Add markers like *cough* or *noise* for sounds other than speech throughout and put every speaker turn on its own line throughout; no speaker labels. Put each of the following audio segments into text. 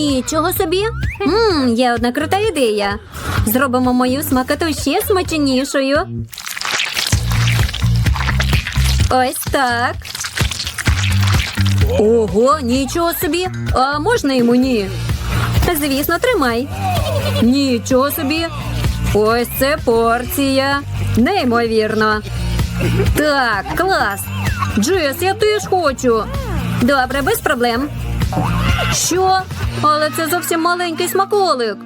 Нічого собі. Мм, є одна крута ідея. Зробимо мою смакоту ще смачнішою. Ось так. Ого, нічого собі. А можна і мені? Звісно, тримай. Нічого собі. Ось це порція. Неймовірно. Так, клас. Джес, я теж хочу. Добре, без проблем. Що? Але це зовсім маленький смаколик.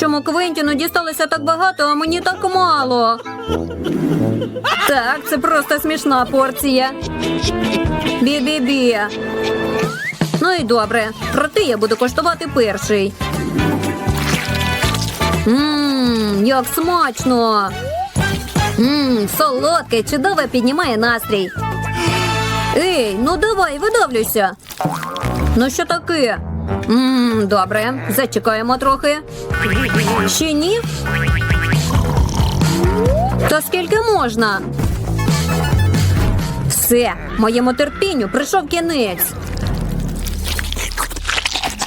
Чому Квентіну дісталося так багато, а мені так мало? Так, це просто смішна порція. Бі-бі-бі. Ну і добре. Проте я буду коштувати перший. Ммм, як смачно. Ммм, солодке, чудово піднімає настрій. Ей, ну давай, видавлюйся. Ну що таке? Ммм, добре, зачекаємо трохи. Ще ні? Та скільки можна? Все, моєму терпінню прийшов кінець.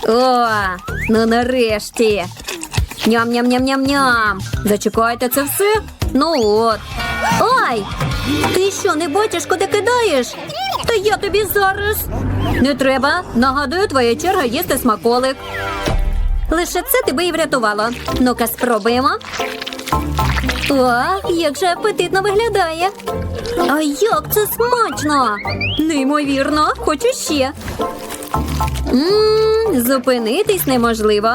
О, ну нарешті. Ням-ням-ням-ням-ням. Зачекайте це все? Ну от. Ай! Ти що, не бачиш, куди кидаєш? Та я тобі зараз. Не треба. Нагадую, твоя черга їсти смаколик. Лише це тебе і врятувало. Ну-ка, спробуємо. О, як же апетитно виглядає. А як це смачно! Неймовірно, хочу ще. Ммм, зупинитись неможливо.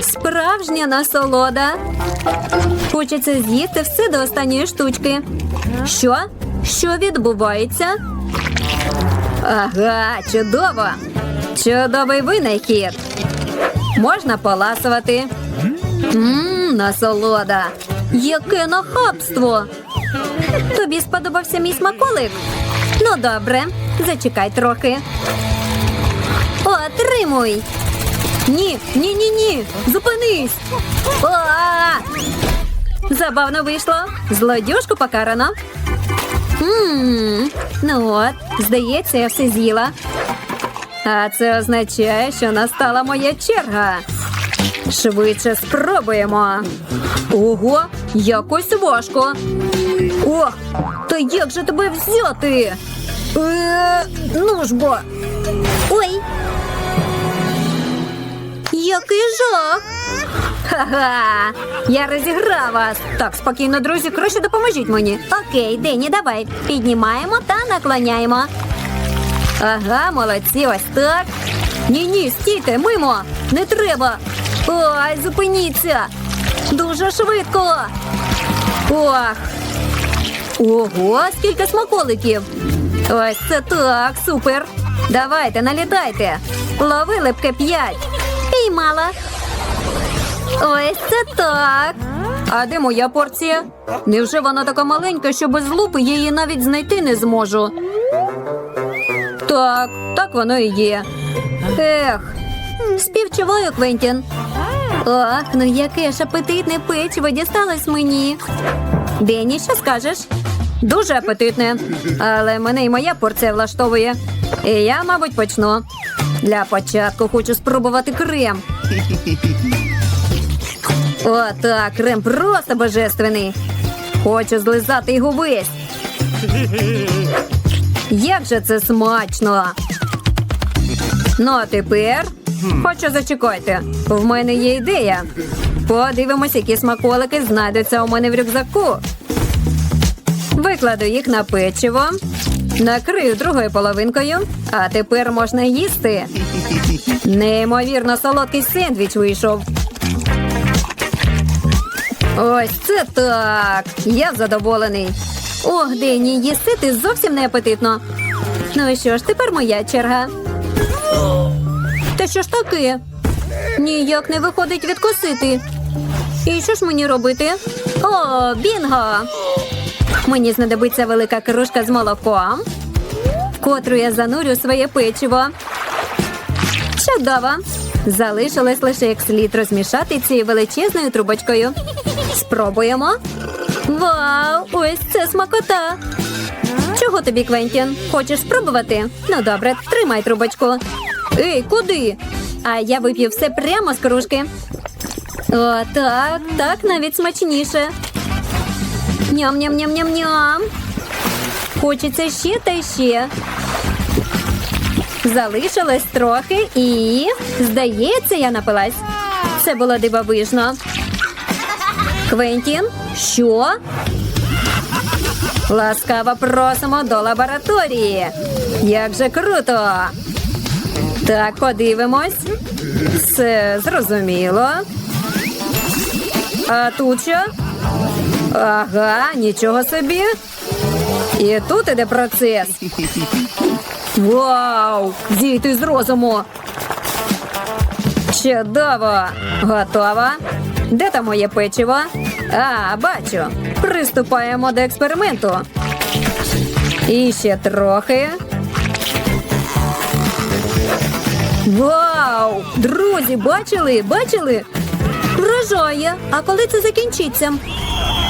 Справжня насолода. Хочеться з'їсти все до останньої штучки. Що? Що відбувається? Ага, чудово. Чудовий винахід. Можна поласувати. Ммм, насолода. Яке нахабство. Тобі сподобався мій смаколик? Ну, добре, зачекай трохи. Отримуй. Ні, ні, ні, ні. Зупинись. А! Забавно вийшло. Злодюжку покарано. Ммм, ну от, здається, я все з'їла. А це означає, що настала моя черга. Швидше спробуємо. Ого, якось важко. О, то як же тебе взяти? Е, ну ж бо. Ой. Який жах. Ха-ха! *laughs* Я розіграв вас. Так, спокійно, друзі, краще допоможіть мені. Окей, Дені, давай. Піднімаємо та наклоняємо. Ага, молодці, ось так. Ні, ні, стійте, мимо. Не треба. Ой, зупиніться. Дуже швидко. Ох. Ого, скільки смаколиків. Ось це так, супер. Давайте, налітайте. Лови липке п'ять. Піймала. Ось це так. А де моя порція? Невже вона така маленька, що без лупи її навіть знайти не зможу? Так, так воно і є. Ех, співчуваю, Квентін. Ох, ну яке ж апетитне печиво дісталось мені. Дені, що скажеш? Дуже апетитне, але мене і моя порція влаштовує. І я, мабуть, почну. Для початку хочу спробувати крем. О, так, крем просто божественний. Хочу злизати його весь. Як же це смачно! Ну, а тепер хочу зачекайте. В мене є ідея. Подивимось, які смаколики знайдуться у мене в рюкзаку. Викладу їх на печиво, накрию другою половинкою, а тепер можна їсти. Неймовірно солодкий сендвіч вийшов. Ось це так. Я задоволений. Ох, Дені, їсти ти зовсім не апетитно. Ну що ж, тепер моя черга. Та що ж таке? Ніяк не виходить відкусити. І що ж мені робити? О, бінго! Мені знадобиться велика кружка з молоком, в котру я занурю своє печиво. Чудово! Залишилось лише як слід розмішати цією величезною трубочкою. Спробуємо. Вау! Ось це смакота! Чого тобі, Квентін? Хочеш спробувати? Ну добре, тримай трубочку. Ей, куди? А я вип'ю все прямо з кружки. О, так, так навіть смачніше. Ням-ням-ням-ням-ням. Хочеться ще та ще. Залишилось трохи і, здається, я напилась. Це було дивовижно. Квентін, що? Ласкаво просимо до лабораторії. Як же круто. Так, подивимось. Все зрозуміло. А тут що? Ага, нічого собі. І тут іде процес. Вау! Дійти з розуму. Чудово! Готова? Де там моє печиво? А, бачу. Приступаємо до експерименту. І ще трохи. Вау! Друзі, бачили? Бачили? Вражає. А коли це закінчиться?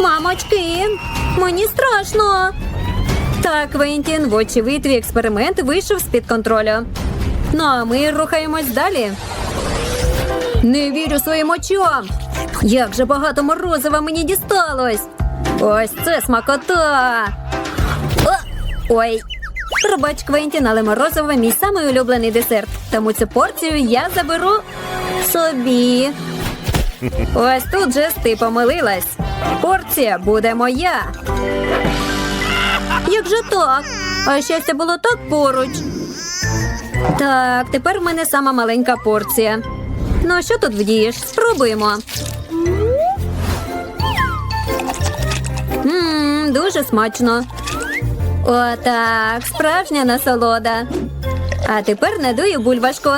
Мамочки, мені страшно. Так, Квентін, вочевидь, твій експеримент вийшов з-під контролю. Ну а ми рухаємось далі. Не вірю своїм очам. Як же багато морозива мені дісталось. Ось це смакота. О, ой. Пробач, Квентін, але морозиво мій самий улюблений десерт. Тому цю порцію я заберу собі. Ось тут же ти помилилась. Порція буде моя. Як же так? А щастя було так поруч. Так, тепер в мене сама маленька порція. Ну, а що тут вдієш? Спробуємо. Ммм, дуже смачно. Отак, справжня насолода. А тепер надую бульбашку.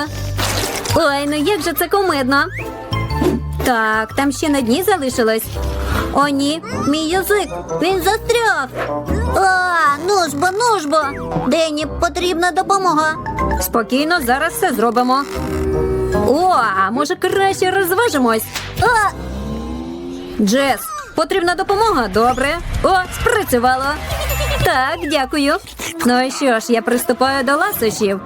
Ой, ну як же це комедно. Так, там ще на дні залишилось. О, ні, мій язик. Він застряг. А, ну ж бо, ну ж бо. Дені потрібна допомога. Спокійно, зараз все зробимо. О, може краще розважимось. А! Джес, потрібна допомога, добре. О, спрацювало. Так, дякую. Ну і що ж, я приступаю до ласощів.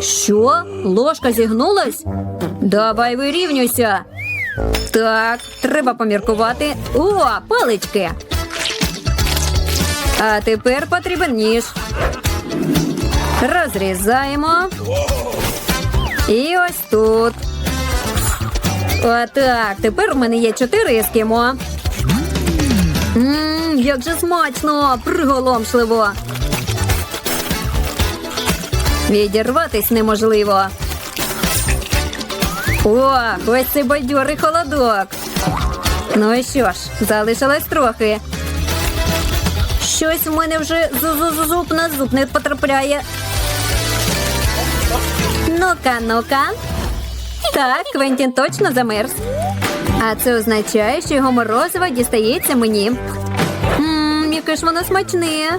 Що? Ложка зігнулась? Давай вирівнюйся. Так, треба поміркувати. О, палички. А тепер потрібен ніж. Розрізаємо. І ось тут. Отак. Тепер у мене є чотири ескімо. Ммм, як же смачно, приголомшливо. Відірватись неможливо. О, ось цей бадьорий холодок. Ну і що ж, залишилось трохи. Щось в мене вже зуб на зуб не потрапляє. Ну-ка, ну-ка. Так, Квентін точно замерз. А це означає, що його морозиво дістається мені. Ммм, яке ж воно смачне.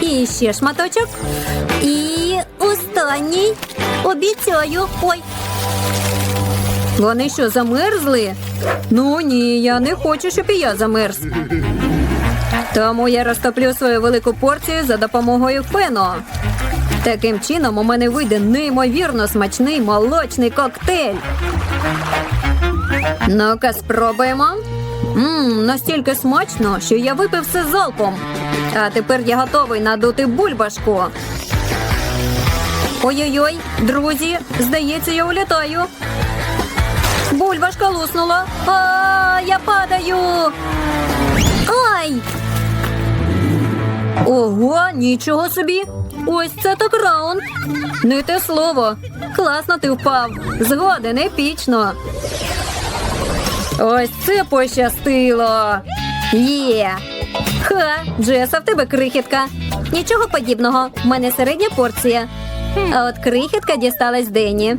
І ще шматочок. І останній. Обіцяю. Ой. Вони що, замерзли? Ну ні, я не хочу, щоб і я замерз. Тому я розтоплю свою велику порцію за допомогою фену. Таким чином у мене вийде неймовірно смачний молочний коктейль. Ну-ка, спробуємо. Ммм, настільки смачно, що я випив все залпом. А тепер я готовий надути бульбашку. Ой-ой-ой, друзі, здається, я улітаю. Бульбашка луснула. А, я падаю. Ай! Ого, нічого собі. Ось це так раунд. Не те слово. Класно ти впав. Згоден, епічно. Ось це пощастило. Є. Ха, Джеса, в тебе крихітка. Нічого подібного. В мене середня порція. А от крихітка дісталась Дені.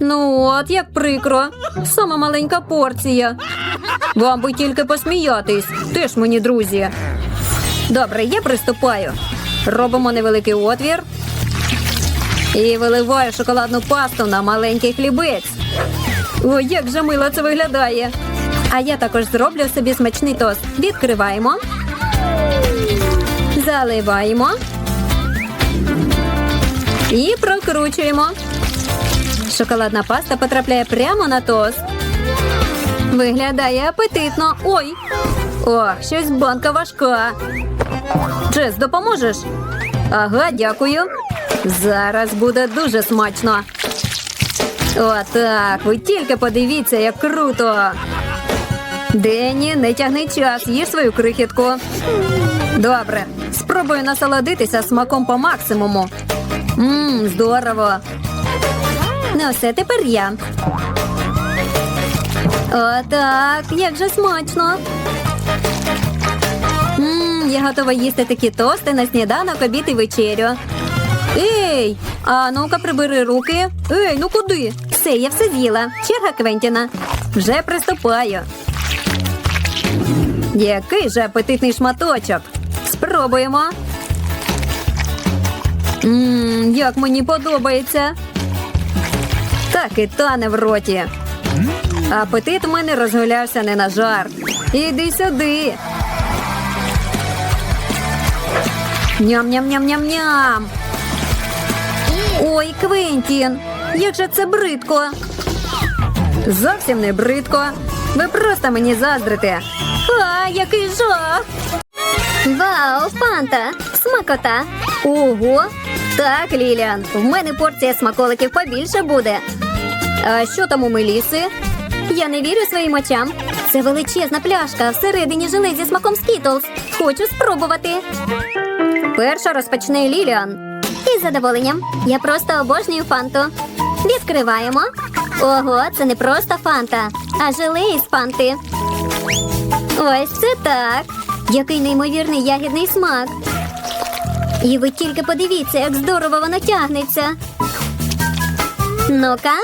Ну от, як прикро. Сама маленька порція. Вам би тільки посміятись. Теж мені друзі. Добре, я приступаю. Робимо невеликий отвір. І виливаю шоколадну пасту на маленький хлібець. Ой, як же мило це виглядає. А я також зроблю собі смачний тост. Відкриваємо. Заливаємо. І прокручуємо. Шоколадна паста потрапляє прямо на тост. Виглядає апетитно. Ой. Ох, щось банка важка. Джес, допоможеш? Ага, дякую. Зараз буде дуже смачно. Отак, ви тільки подивіться, як круто. Денні, не тягни час, їж свою крихітку. Добре, спробую насолодитися смаком по максимуму. Мм, здорово. Ну все, тепер я. Отак, як же смачно. Я готова їсти такі тости на сніданок, обід і вечерю. Ей, а ну-ка прибери руки. Ей, ну куди? Все, я все з'їла. Черга Квентіна. Вже приступаю. Який же апетитний шматочок. Спробуємо. Мм, як мені подобається. Так і тане в роті. Апетит у мене розгулявся не на жарт. Іди сюди. Ням-ням-ням-ням-ням. Ой, Квентін, як же це бридко. Зовсім не бридко. Ви просто мені заздрите. А, який жах! Вау, фанта! Смакота! Ого! Так, Ліліан, в мене порція смаколиків побільше буде. А що там у Меліси? Я не вірю своїм очам. Це величезна пляшка, всередині желе зі смаком скітлз. Хочу спробувати. Перша розпочне Ліліан. Із задоволенням. Я просто обожнюю фанту. Відкриваємо. Ого, це не просто фанта, а желе із фанти. Ось це так. Який неймовірний ягідний смак. І ви тільки подивіться, як здорово воно тягнеться. Ну-ка,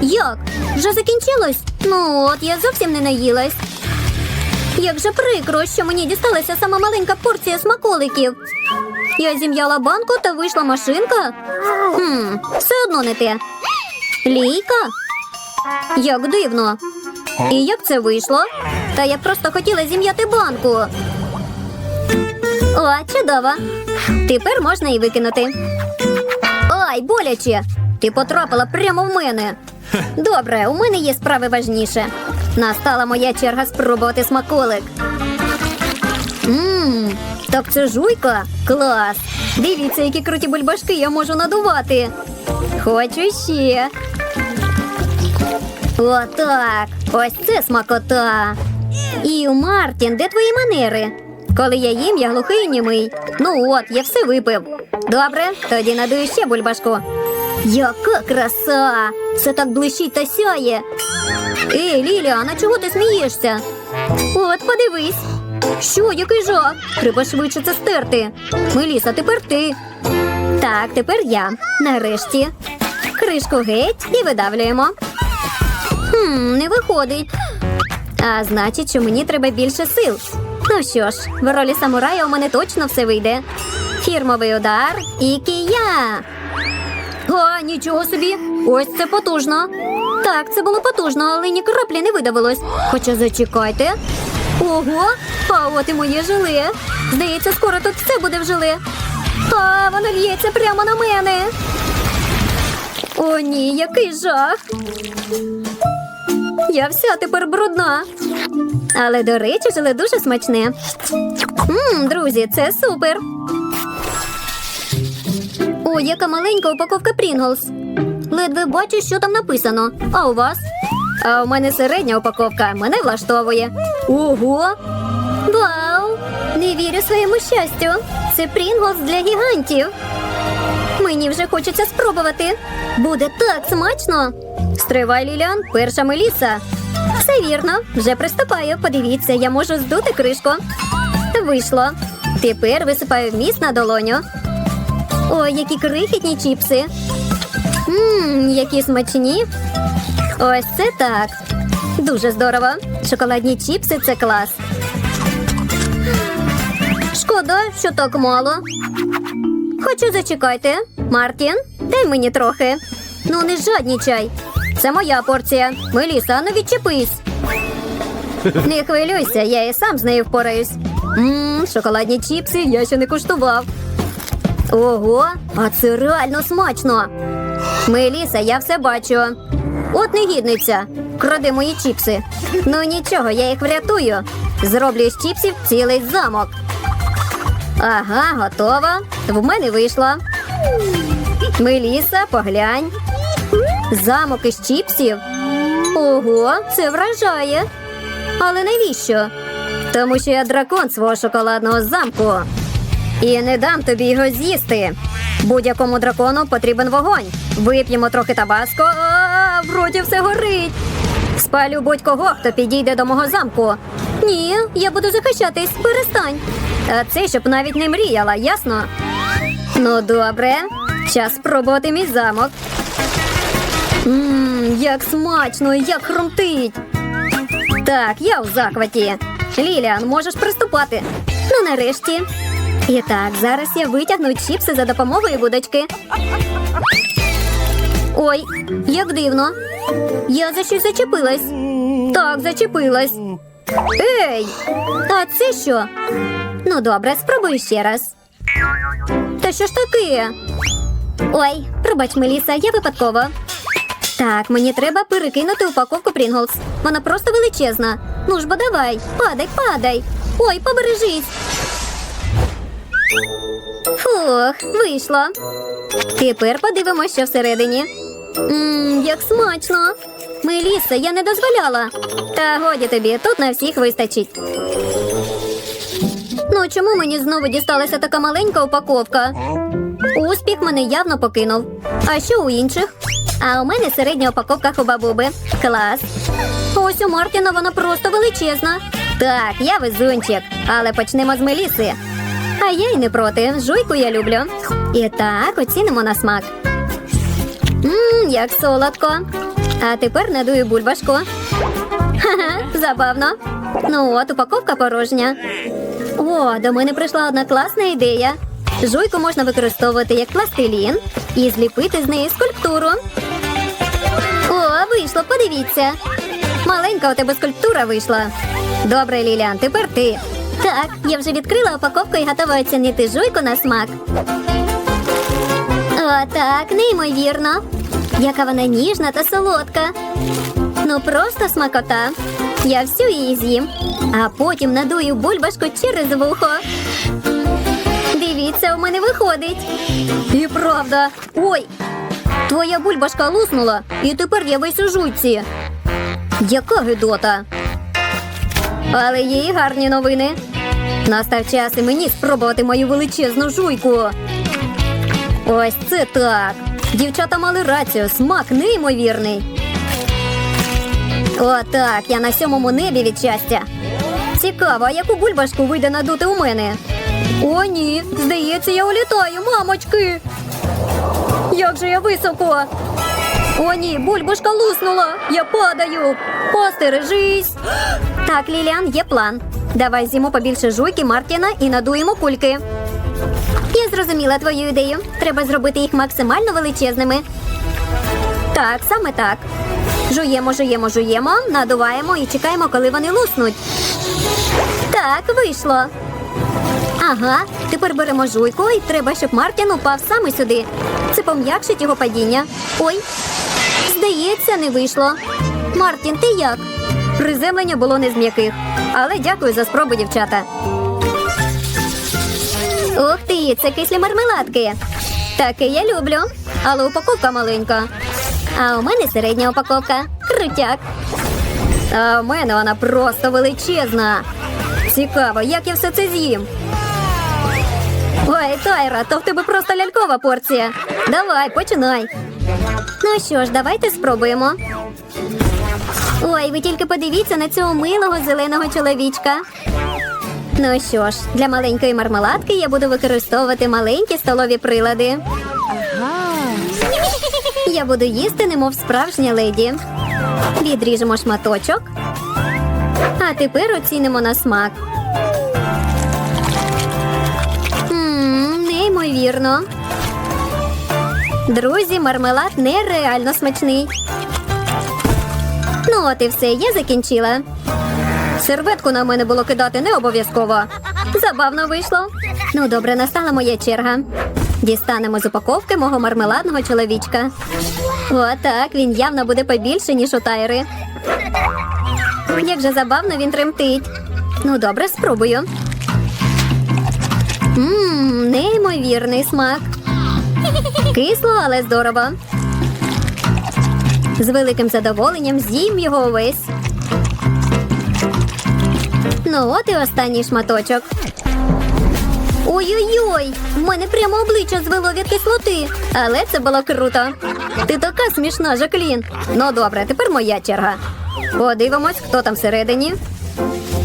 як? Вже закінчилось? Ну от, я зовсім не наїлась. Як же прикро, що мені дісталася сама маленька порція смаколиків. Я зім'яла банку та вийшла машинка. Хм, все одно не те. Лійка? Як дивно. І як це вийшло? Та я просто хотіла зім'яти банку. О, чудово. Тепер можна і викинути. Ай, боляче. Ти потрапила прямо в мене. Добре, у мене є справи важніше. Настала моя черга спробувати смаколик. Ммм, так це жуйка? Клас! Дивіться, які круті бульбашки я можу надувати. Хочу ще. Отак. Ось це смакота. І Мартін, де твої манери? Коли я їм, я глухий німий. Ну от, я все випив. Добре, тоді надую ще бульбашку. Яка краса! Це так блищить та сяє. Ей, Ліліана, чого ти смієшся? От, подивись. Що, який жах? Треба швидше це стерти. Меліса, тепер ти. Так, тепер я. Нарешті. Кришку геть і видавлюємо. Хм, не виходить. А значить, що мені треба більше сил. Ну що ж, в ролі самурая у мене точно все вийде. Фірмовий удар і кія. О, нічого собі. Ось це потужно. Так, це було потужно, але ні краплі не видавилось. Хоча зачекайте. Ого, а от і моє желе. Здається, скоро тут все буде в желе. А, воно лється прямо на мене. О, ні, який жах. Я вся тепер брудна. Але, до речі, желе дуже смачне. Мм, друзі, це супер. О, яка маленька упаковка Прінглс. Ледве бачу, що там написано. А у вас? А у мене середня упаковка. Мене влаштовує. Ого! Вау! Не вірю своєму щастю. Це Прінглс для гігантів. Мені вже хочеться спробувати. Буде так смачно. Стривай, Ліліан, перша Меліса. Все вірно, вже приступаю. Подивіться, я можу здути кришку. Вийшло. Тепер висипаю вміст на долоню. Ой, які крихітні чіпси. Ммм, які смачні. Ось це так. Дуже здорово. Шоколадні чіпси це клас. Шкода, що так мало. Хочу зачекайте. Мартін, дай мені трохи. Ну, не жаднічай. Це моя порція. Меліса, ну відчепись. Не хвилюйся, я і сам з нею впораюсь. Ммм, шоколадні чіпси я ще не куштував. Ого, а це реально смачно. Меліса, я все бачу. От негідниця. Кради мої чіпси. Ну нічого, я їх врятую. Зроблю з чіпсів цілий замок. Ага, готова. В мене вийшло. Меліса, поглянь. Замок із чіпсів. Ого, це вражає. Але навіщо? Тому що я дракон свого шоколадного замку. І не дам тобі його з'їсти. Будь-якому дракону потрібен вогонь. Вип'ємо трохи табаско, а в роті все горить. Спалю будь-кого, хто підійде до мого замку. Ні, я буду захищатись, перестань. А це щоб навіть не мріяла, ясно? Ну, добре. Час спробувати мій замок. Ммм, як смачно, як хрумтить. Так, я у захваті. Ліліан, можеш приступати. Ну, нарешті. І так, зараз я витягну чіпси за допомогою вудочки. Ой, як дивно. Я за щось зачепилась. Так, зачепилась. Ей! А це що? Ну, добре, спробую ще раз. Та що ж таке? Ой, пробач, Меліса, я випадково. Так, мені треба перекинути упаковку Прінглс. Вона просто величезна. Ну ж бо давай, падай, падай. Ой, побережись. Фух, вийшло. Тепер подивимось, що всередині. Ммм, як смачно. Меліса, я не дозволяла. Та годі тобі, тут на всіх вистачить. Ну, чому мені знову дісталася така маленька упаковка? Успіх мене явно покинув. А що у інших? А у мене середня упаковка хубабуби. Клас. Ось у Мартіна вона просто величезна. Так, я везунчик, але почнемо з Меліси. А я й не проти. Жуйку я люблю. І так, оцінимо на смак. Як солодко. А тепер надую бульбашку. Ха-ха, забавно. Ну от, упаковка порожня. О, до мене прийшла одна класна ідея. Жуйку можна використовувати як пластилін і зліпити з неї скульптуру. О, вийшло, подивіться. Маленька у тебе скульптура вийшла. Добре, Ліліан, тепер ти. Так, я вже відкрила упаковку і готова оцінити жуйку на смак. О, так, неймовірно. Яка вона ніжна та солодка. Ну просто смакота. Я всю її з'їм, а потім надую бульбашку через вухо. Дивіться, у мене виходить. І правда. Ой, твоя бульбашка луснула, і тепер я весь у жуйці. Яка гидота. Але є і гарні новини. Настав час і мені спробувати мою величезну жуйку. Ось це так. Дівчата мали рацію, смак неймовірний. Отак, я на сьомому небі від щастя. Цікаво, а яку бульбашку вийде надути у мене? О, ні, здається, я улітаю, мамочки. Як же я високо. О, ні, бульбашка луснула. Я падаю. Постережись. Так, Ліліан, є план. Давай з'їмо побільше жуйки Мартіна і надуємо кульки. Я зрозуміла твою ідею. Треба зробити їх максимально величезними. Так, саме так. Жуємо, жуємо, жуємо, надуваємо і чекаємо, коли вони луснуть. Так, вийшло. Ага, тепер беремо жуйку і треба, щоб Мартін упав саме сюди. Це пом'якшить його падіння. Ой, здається, не вийшло. Мартін, ти як? Приземлення було не з м'яких. Але дякую за спробу, дівчата. Ух ти, це кислі мармеладки. Таке я люблю, але упаковка маленька. А у мене середня упаковка. Крутяк. А у мене вона просто величезна. Цікаво, як я все це з'їм. Ой, Тайра, то в тебе просто лялькова порція. Давай, починай. Ну що ж, давайте спробуємо. Ой, ви тільки подивіться на цього милого зеленого чоловічка. Ну що ж, для маленької мармеладки я буду використовувати маленькі столові прилади. Я буду їсти, немов справжня леді. Відріжемо шматочок. А тепер оцінимо на смак. Ммм, неймовірно. Друзі, мармелад нереально смачний. Ну, от і все, я закінчила. Серветку на мене було кидати не обов'язково. Забавно вийшло. Ну, добре, настала моя черга. Дістанемо з упаковки мого мармеладного чоловічка. Отак, він явно буде побільше, ніж у тайри. Як же забавно він тремтить. Ну, добре, спробую. Ммм, неймовірний смак. Кисло, але здорово. З великим задоволенням з'їм його увесь. Ну, от і останній шматочок. Ой-ой-ой! В мене прямо обличчя звело від кислоти. Але це було круто. Ти така смішна, Жаклін. Ну добре, тепер моя черга. Подивимось, хто там всередині.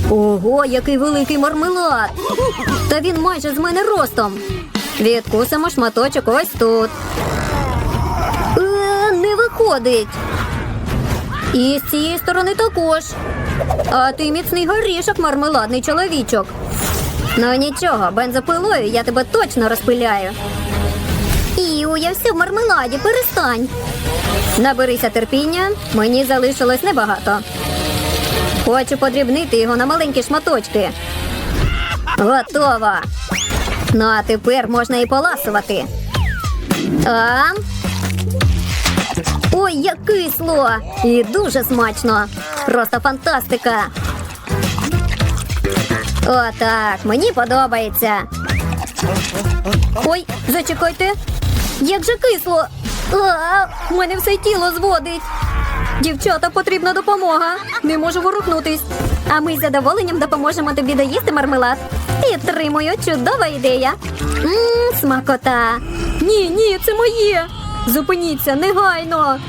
Ого, який великий мармелад! Та він майже з мене ростом. Відкусимо шматочок ось тут. Е, не виходить. І з цієї сторони також. А ти міцний горішок, мармеладний чоловічок. Ну нічого, бензопилою я тебе точно розпиляю. Іу, я все в мармеладі, перестань. Наберися терпіння, мені залишилось небагато. Хочу подрібнити його на маленькі шматочки. Готово. Ну а тепер можна і поласувати. А? Ой, як кисло! І дуже смачно. Просто фантастика. Отак, мені подобається. Ой, зачекайте. Як же кисло. В мене все тіло зводить. Дівчата, потрібна допомога. Не можу ворухнутись. А ми з задоволенням допоможемо тобі доїсти мармелад. Підтримую, чудова ідея. Мм, смакота. Ні, ні, це моє. Зупиніться негайно.